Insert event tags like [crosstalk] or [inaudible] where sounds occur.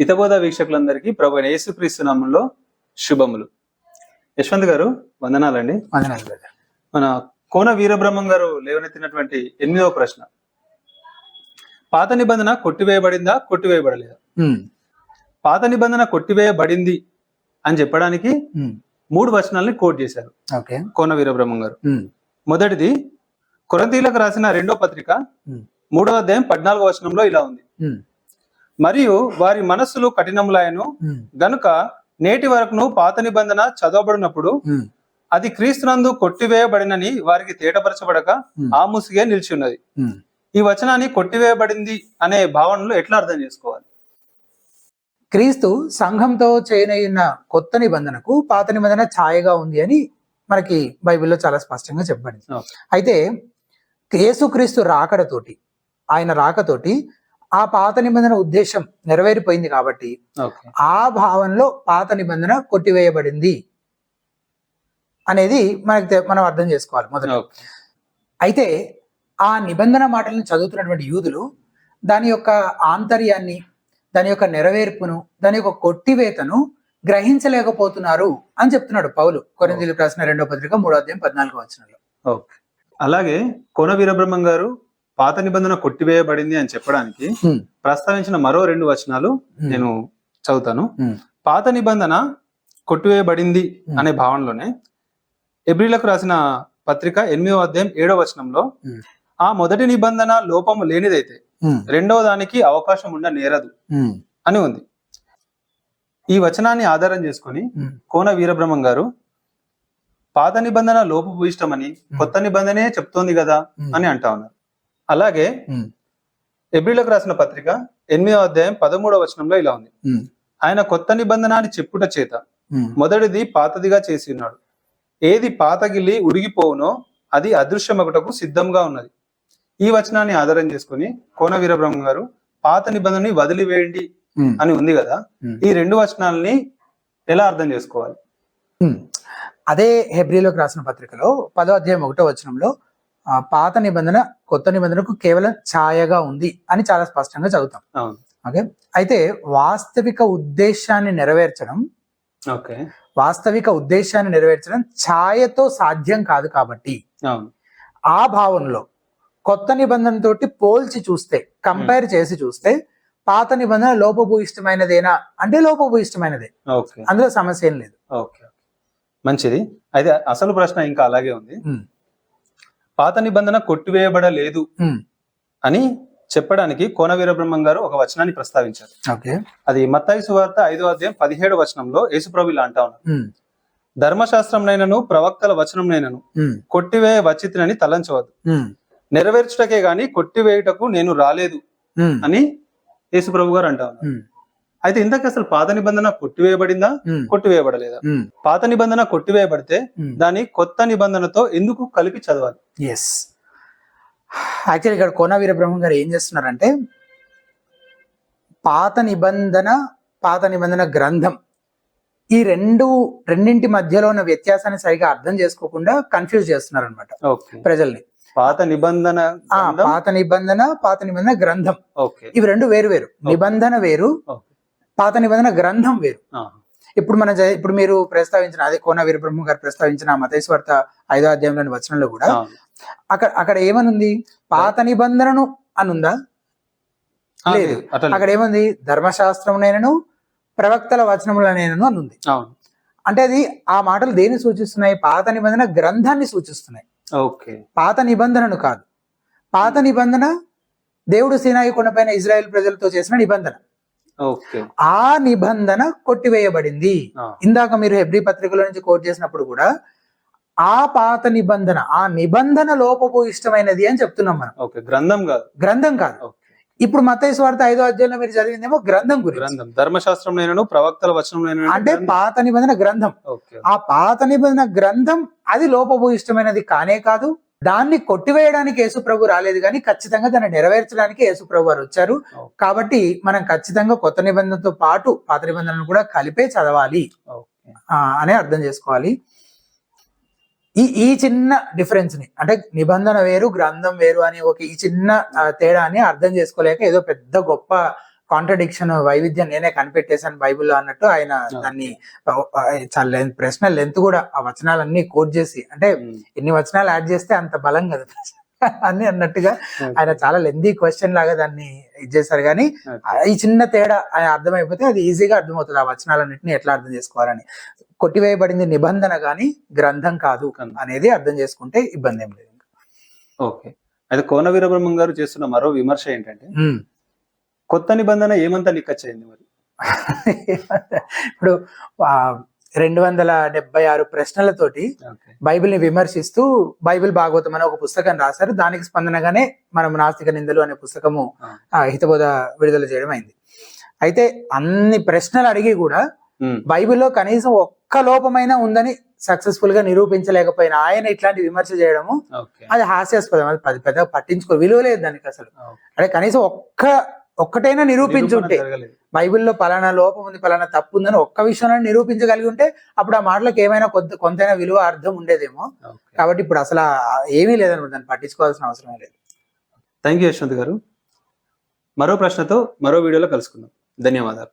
హితబోధ వీక్షకులందరికీ ప్రభు యేసుక్రీస్తు నామంలో శుభములు. యశ్వంత్ గారు వందనాలండి. వందనాలు మన కోన వీరబ్రహ్మం గారు లేవనెత్తినటువంటి ఎనిమిదవ ప్రశ్న. పాత నిబంధన కొట్టివేయబడిందా కొట్టివేయబడలేదా? పాత నిబంధన కొట్టివేయబడింది అని చెప్పడానికి మూడు వచనాల్ని కోట్ చేశారు కోన వీరబ్రహ్మం గారు. మొదటిది కొరంతీలకు రాసిన రెండో పత్రిక మూడవ అధ్యాయం పద్నాలుగో వచనంలో ఇలా ఉంది. మరియు వారి మనస్సులు కఠినములాయను గనుక నేటి వరకును పాత నిబంధన చదవబడినప్పుడు అది క్రీస్తునందు కొట్టివేయబడినని వారికి తేటపరచబడక. ఆ ముసిగే నిలిచి ఉన్నది. ఈ వచనాన్ని కొట్టివేయబడింది అనే భావనలో ఎట్లా అర్థం చేసుకోవాలి క్రీస్తు సంఘంతో చేయనయ్యున్న కొత్త నిబంధనకు పాత నిబంధన ఛాయగా ఉంది అని మనకి బైబిల్లో చాలా స్పష్టంగా చెప్పబడింది. అయితే యేసుక్రీస్తు రాకడతోటి ఆయన రాకతోటి ఆ పాత నిబంధన ఉద్దేశం నెరవేరిపోయింది కాబట్టి ఆ భావనలో పాత నిబంధన కొట్టివేయబడింది అనేది మనకి మనం అర్థం చేసుకోవాలి మొదట. అయితే ఆ నిబంధన మాటలను చదువుతున్నటువంటి యూదులు దాని యొక్క ఆంతర్యాన్ని దాని యొక్క నెరవేర్పును దాని యొక్క కొట్టివేతను గ్రహించలేకపోతున్నారు అని చెప్తున్నాడు పౌలు. కొరింథీయులకు రాసిన రెండో పత్రిక మూడో అధ్యాయం పద్నాలుగో వచనంలో. ఓకే. అలాగే కోన వీరబ్రహ్మం గారు పాత నిబంధన కొట్టివేయబడింది అని చెప్పడానికి. ప్రస్తావించిన మరో రెండు వచనాలు. నేను చదువుతాను. పాత నిబంధన కొట్టివేయబడింది. అనే భావనలోనే ఎబ్రిలకు రాసిన పత్రిక ఎనిమిదవ అధ్యాయం ఏడవ వచనంలో. ఆ మొదటి నిబంధన లోపము లేనిదైతే రెండవ దానికి అవకాశం ఉండ నేరదు అని ఉంది ఈ వచనాన్ని ఆధారం చేసుకొని కోన వీరబ్రహ్మం గారు పాత నిబంధన లోపభూయిష్టమని కొత్త నిబంధనే చెప్తోంది కదా అని అంటా ఉన్నారు అలాగే ఎబ్రిలకు రాసిన పత్రిక ఎనిమిదవ అధ్యాయం పదమూడవ వచనంలో ఇలా ఉంది. ఆయన కొత్త నిబంధన అని చెప్పుట చేత మొదటిది పాతదిగా చేసి ఉన్నాడు. ఏది పాతగిల్లి ఉడిగిపోవునో అది అదృశ్యమగుటకు సిద్ధంగా ఉన్నది. ఈ వచనాన్ని ఆధారం చేసుకుని కోన వీరబ్రహ్మ గారు పాత నిబంధనని వదిలివేయండి అని ఉంది కదా. ఈ రెండు వచనాలని ఎలా అర్థం చేసుకోవాలి. అదే హెబ్రిలోకి రాసిన పత్రికలో పదో అధ్యాయం ఒకటో వచనంలో పాత నిబంధన కొత్త నిబంధనకు కేవలం ఛాయగా ఉంది అని చాలా స్పష్టంగా చదువుతాం. ఓకే? అయితే వాస్తవిక ఉద్దేశాన్ని నెరవేర్చడం ఓకే. వాస్తవిక ఉద్దేశాన్ని నెరవేర్చడం ఛాయతో సాధ్యం కాదు కాబట్టి ఆ భావనలో కొత్త నిబంధన తోటి పోల్చి చూస్తే కంపేర్ చేసి చూస్తే పాత నిబంధన లోపభూయిష్టమైనదేనా? అంటే లోపభూయిష్టమైనదే. అందులో సమస్య ఏం లేదు. ఓకే మంచిది. అయితే అసలు ప్రశ్న ఇంకా అలాగే ఉంది. పాత నిబంధన కొట్టివేయబడలేదు అని చెప్పడానికి కోన వీరబ్రహ్మం గారు ఒక వచనాన్ని ప్రస్తావించారు. అది మత్తాయి సువార్త ఐదో అధ్యాయం పదిహేడు వచనంలో యేసుప్రభు ఇలా అంటా ఉన్నారు ధర్మశాస్త్రంనైనను ప్రవక్తల వచనంనైనను కొట్టివేయ వచ్చితినని తలంచవద్దు. నెరవేర్చుటకే గాని కొట్టివేయుటకు నేను రాలేదు అని యేసుప్రభు గారు అంటా అయితే ఇంతకు అసలు పాత నిబంధన కొట్టివేయబడిందా? కొట్టివేయబడలేదా? పాత నిబంధన కొట్టివేయబడితే. దాని కొత్త నిబంధనతో ఎందుకు కలిపి చదవాలి? ఎస్ యాక్చువల్లీ ఇక్కడ కోన వీరబ్రహ్మం గారు ఏం చేస్తున్నారంటే పాత నిబంధన పాత నిబంధన గ్రంథం ఈ రెండు రెండింటి మధ్యలో ఉన్న వ్యత్యాసాన్ని సరిగా అర్థం చేసుకోకుండా కన్ఫ్యూజ్ చేస్తున్నారు అనమాట ప్రజల్ని. పాత నిబంధన పాత నిబంధన పాత నిబంధన గ్రంథం. ఇవి రెండు వేరు వేరు. నిబంధన వేరు పాత నిబంధన గ్రంథం వేరు. ఇప్పుడు మన జ- ఇప్పుడు మీరు ప్రస్తావించిన అదే కోన వీరబ్రహ్మ గారు ప్రస్తావించిన మతేశ్వర్త ఐదో అధ్యాయంలోని వచనంలో కూడా. అక్కడ అక్కడ ఏమనుంది? పాత నిబంధనను అనుందా? లేదు. అక్కడ ఏముంది? ధర్మశాస్త్రమునైనను ప్రవక్తల వచనములనైనను అని ఉంది అవును. అంటే అది ఆ మాటలు దేన్ని సూచిస్తున్నాయి? పాత నిబంధన గ్రంథాన్ని సూచిస్తున్నాయి. ఓకే. పాత నిబంధనను కాదు. పాత నిబంధన దేవుడు సీనాయి కొండపైన ఇజ్రాయెల్ ప్రజలతో చేసిన నిబంధన. ఆ నిబంధన కొట్టివేయబడింది. ఇందాక మీరు హెబ్రి పత్రికలో నుంచి కోట్ చేసినప్పుడు కూడా ఆ పాత నిబంధన ఆ నిబంధన లోపపు ఇష్టమైనది అని చెప్తున్నాం మనం. ఓకే గ్రంథం కాదు. గ్రంథం కాదు. ఇప్పుడు మత్తయి స్వార్థ ఐదో అధ్యాయంలో మీరు చదివిందేమో గ్రంథం గురించి. గ్రంథం. ధర్మశాస్త్రం ప్రవక్తల వచనం అంటే పాత నిబంధన గ్రంథం. ఓకే. ఆ పాత నిబంధన గ్రంథం అది లోపభూయిష్టమైనది కానే కాదు దాన్ని కొట్టివేయడానికి యేసుప్రభు రాలేదు కానీ ఖచ్చితంగా దాన్ని నెరవేర్చడానికి యేసుప్రభు వారు వచ్చారు. కాబట్టి మనం ఖచ్చితంగా కొత్త నిబంధనతో పాటు పాత నిబంధనను కూడా కలిపే చదవాలి. అనే అర్థం చేసుకోవాలి. ఈ ఈ చిన్న డిఫరెన్స్ని అంటే నిబంధన వేరు గ్రంథం వేరు అనే ఒక ఈ చిన్న తేడాని అర్థం చేసుకోలేక ఏదో పెద్ద గొప్ప కాంట్రడిక్షన్ వైవిధ్యం నేనే కనిపెట్టేశాను బైబిల్లో అన్నట్టు ఆయన దాన్ని చాలా లెంత్ ప్రశ్న లెంత్ కూడా ఆ వచనాలన్నీ కోట్ చేసి అంటే ఎన్ని వచనాలు యాడ్ చేస్తే అంత బలం కదా అని అన్నట్టుగా. ఆయన చాలా లెందీ క్వశ్చన్ లాగా దాన్ని ఇది చేశారు కానీ. ఈ చిన్న తేడా ఆయన అర్థమైపోతే అది ఈజీగా అర్థమవుతుంది ఆ వచనాలన్నింటినీ ఎట్లా అర్థం చేసుకోవాలని కొట్టివేయబడింది నిబంధన గాని గ్రంథం కాదు. అనేది అర్థం చేసుకుంటే ఇబ్బంది ఏం లేదు ఓకే అయితే కోన వీరబ్రహ్మం గారు చేస్తున్న మరో విమర్శ ఏంటంటే. కొత్త నిబంధన ఏమంతా నిక్కచ్చయింది మరి? [laughs] ఇప్పుడు రెండు వందల డెబ్బై ఆరు ప్రశ్నలతోటి ఓకే. బైబిల్ని విమర్శిస్తూ బైబిల్ భాగవతం అనే ఒక పుస్తకం రాశారు. దానికి స్పందనగానే మనం నాస్తిక నిందలు అనే పుస్తకము హితబోధ విడుదల చేయడం అయింది. అయితే అన్ని ప్రశ్నలు అడిగి కూడా బైబిల్లో కనీసం ఒక్క లోపమైనా ఉందని సక్సెస్ఫుల్గా నిరూపించలేకపోయిన ఆయన ఇట్లాంటి విమర్శ చేయడము అది హాస్యాస్పదం. అది పెద్ద పెద్దగా పట్టించుకో విలువ లేదు దానికి అసలు. అంటే కనీసం ఒక్క ఒక్కటైనా నిరూపించుంటే. బైబిల్లో పలానా లోపం ఉంది పలానా తప్పు ఉందని ఒక్క విషయంలో నిరూపించగలిగి ఉంటే అప్పుడు ఆ మాటలకు ఏమైనా కొంత కొంతైనా విలువ అర్థం ఉండేదేమో. కాబట్టి ఇప్పుడు అసలు ఏమీ లేదన్నమాట దాన్ని పట్టించుకోవాల్సిన అవసరం లేదు. థ్యాంక్ యూ యశ్వంత్ గారు. మరో ప్రశ్నతో మరో వీడియోలో కలుసుకుందాం. ధన్యవాదాలు.